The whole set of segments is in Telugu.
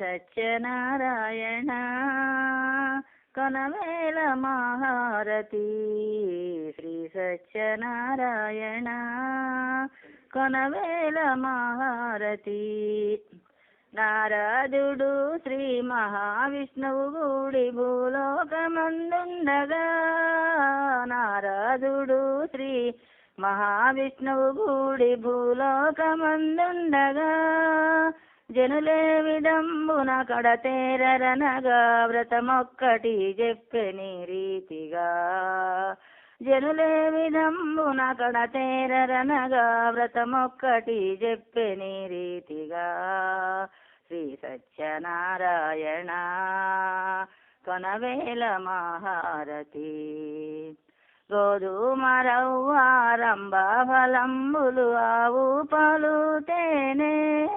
సత్యనారాయణ కొనవేల మహారతి శ్రీ సత్యనారాయణ కొనవేల మహారతి నారదుడు శ్రీ మహావిష్ణువు గుడి భూలోకమందుండగా. నారదుడు శ్రీ మహావిష్ణువు గుడి భూలోకమందుండగా. జనులే విడంబున కడతేరనగా వ్రతమొక్కటి చెప్పని రీతిగా. జనులే విడంబున కడతేరనగా వ్రతమొక్కటి చెప్పని రీతిగా. శ్రీ సత్యనారాయణ కొనవేల మహారతి గోధుమరవ్వారంబ ఫలంబులు ఆవు పాలు తేనే.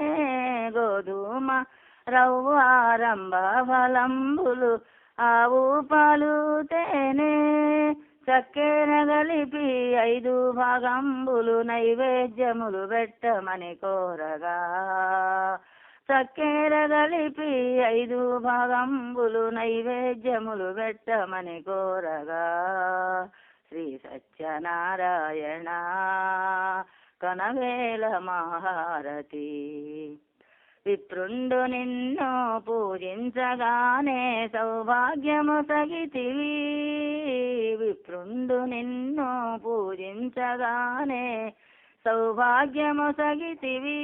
గోధుమ రవ్వారంబలంబులు ఆవు పాలు తేనే. చక్కెర కలిపి ఐదు భాగంబులు నైవేద్యములు పెట్టమని కోరగా. చక్కెర కలిపి ఐదు భాగంబులు నైవేద్యములు పెట్టమని కోరగా. శ్రీ సత్యనారాయణ కనవేల మహారతి విప్రుండు నిన్ను పూజించగానే సౌభాగ్యము తగితివి. విప్రుండు నిన్ను పూజించగానే సౌభాగ్యము సగితివి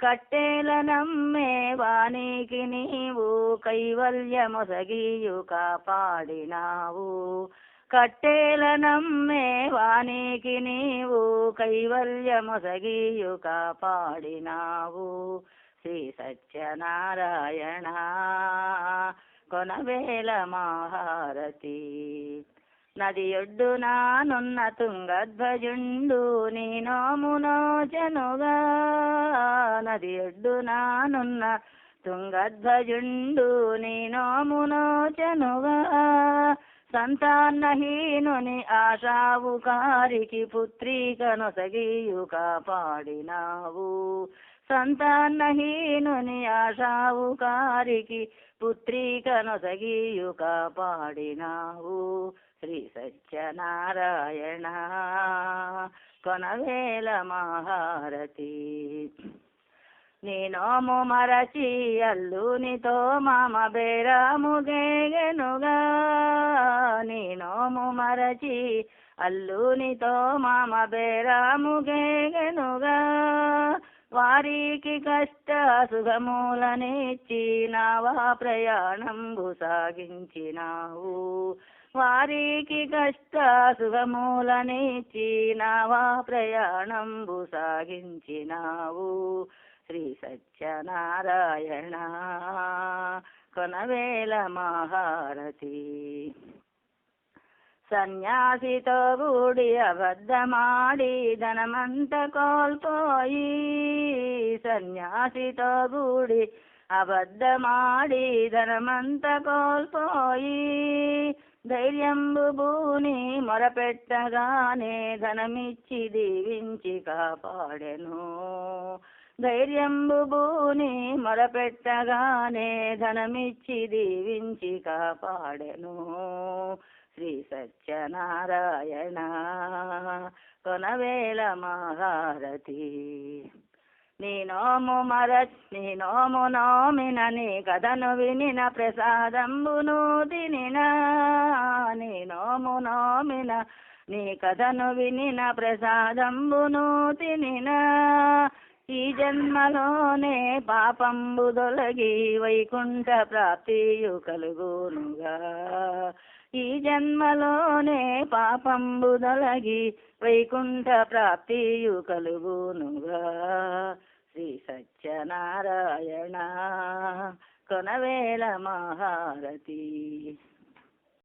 కట్టేల నమ్మే వానికి నీవు కైవల్యము సగియు కాపాడినావు కట్టేల నమ్మే వానికి నీవు కైవల్యమొసగియు కాపాడినావు. శ్రీ సత్యనారాయణ కొనవేల మహారతి నది ఒడ్డునానున్న తుంగధ్వజుండు నీ నోమునోచనుగా నది ఒడ్డునానున్న తుంగధ్వజుండు నీ నోమునోచనుగా సంతానహీనుని ఆశావు కారికి పుత్రికనొసగియు కాపాడినావు సంతానహీనుని ఆశావు కారికి పుత్రికనొసగియు కాపాడినావు శ్రీ సత్యనారాయణ కొనవేల మహారతి నేనోము మరచి అల్లునితో మామ బేరాముగేగెనుగా మరచి అల్లునితో మామ బేరాముగేగెనుగా వారికి కష్ట సుఖములనిచ్చినావా ప్రయాణంబు సాగించినావు. వారికి కష్ట సుఖములనిచ్చినావా ప్రయాణంబు సాగించినావు. శ్రీ సత్యనారాయణ కొనవేల మహారతి సన్యాసితో కూడి అబద్ధమాడి ధనమంత కోల్పోయి సన్యాసితో కూడి అబద్ధమాడి ధనమంత కోల్పోయి ధైర్యంబు భూని మొరపెట్టగానే ధనమిచ్చి దీవించి కాపాడెను. ధైర్యంబు భూని మొరపెట్టగానే ధనమిచ్చి దీవించి కాపాడెను. శ్రీ సత్యనారాయణ. కొనవేల మహారతి నీ నోము మర నీ నోము నోమిన నీ కథను వినిన ప్రసాదంబును తినిన. నీ నోము నోమిన నీ కథను వినిన ప్రసాదంబును తినిన. ఈ జన్మలోనే పాపంబు దొలగి వైకుంఠ ప్రాప్తియు కలుగునుగా. ఈ జన్మలోనే పాపంబు దొలగి వైకుంఠ ప్రాప్తియు కలుగునుగా. శ్రీ సత్యనారాయణ కొనవేల మహారతి